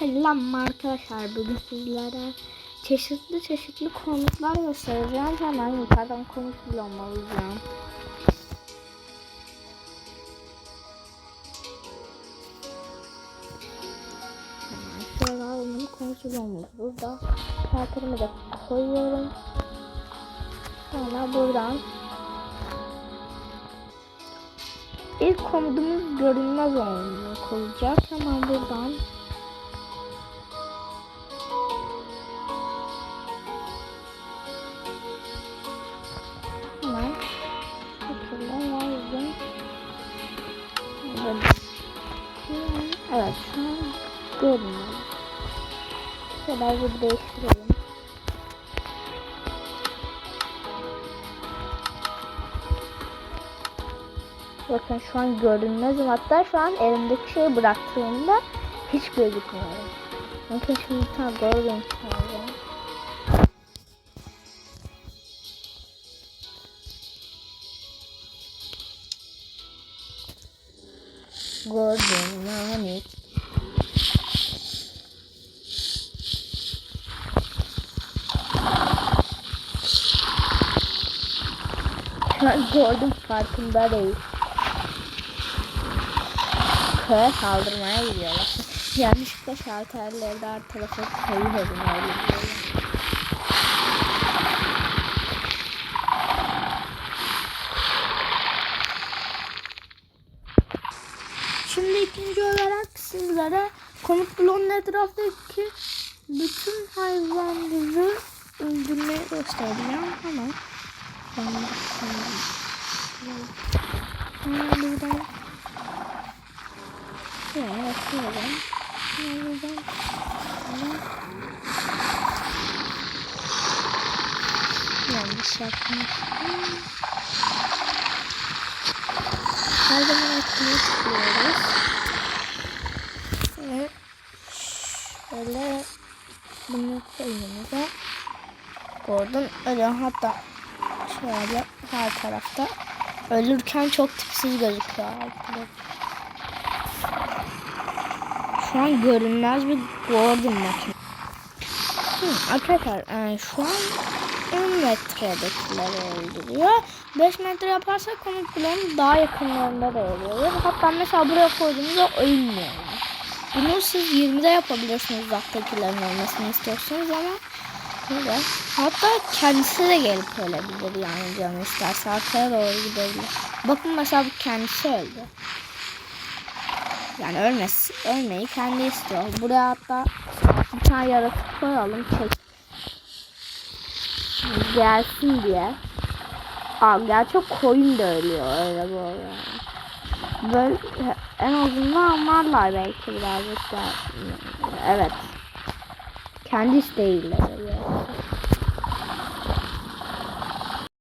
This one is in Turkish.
Selam arkadaşlar. Bugün sizlere çeşitli çeşitli konuklar göstereceğim. Hemen yukarıdan konuk bulamayacağım. Hemen şöyle alalım. Konuk bulamamız burada. Kağıtlarımı da koyuyorum. Sonra buradan İlk komudumuz görünmez olacak. Hemen buradan Evet. Şu an görünüyor. Şöyle bir değiştirelim. Bakın şu an görünmezim. Hatta şu an elimdeki şeyi bıraktığımda hiç gözükmüyorum. Bakın şimdi tane gördüm sadece. Şu an gördüm farkında değil. Köye saldırmaya gidiyorlar. Yanlışlıkla şalterleri de her tarafa koyuyorum öyle diyorum. Şimdi ikinci olarak sizlere komut bloğunun etrafındaki bütün hayvanları öldürmeyi göstereceğim ama Hemen buradan şöyle bakıyorum. Buradan yanlış yapmışım. Her zaman etkiyi tıklıyoruz. Ve şöyle bunu koyduğumuzda Gordon ölüyor. Hatta şöyle her tarafta ölürken çok tipsiz gözüküyor. Şu an görünmez bir Gordon makine. Hı, arkadaşlar yani şu an 10 metredekileri öldürüyor. 5 metre yaparsak komik daha yakınlarında da oluyor. Hatta mesela buraya koyduğumuzda ölmüyor. Bunu siz 20'de yapabilirsiniz uzaktakilerin olmasını istiyorsunuz ama Böyle. Hatta kendisi de gelip ölebilir yani canı isterse arkaya doğru gidebilir. Bakın mesela bu kendisi öldü. Yani ölmesi, ölmeyi kendi istiyor. Buraya hatta bir tane yaratık koyalım çek. Gelsin diye. Aa, gerçi koyun da ölüyor öyle böyle. Böyle en azından anlarlar belki birazcık daha. Evet. Kendi isteğiyle ölüyor.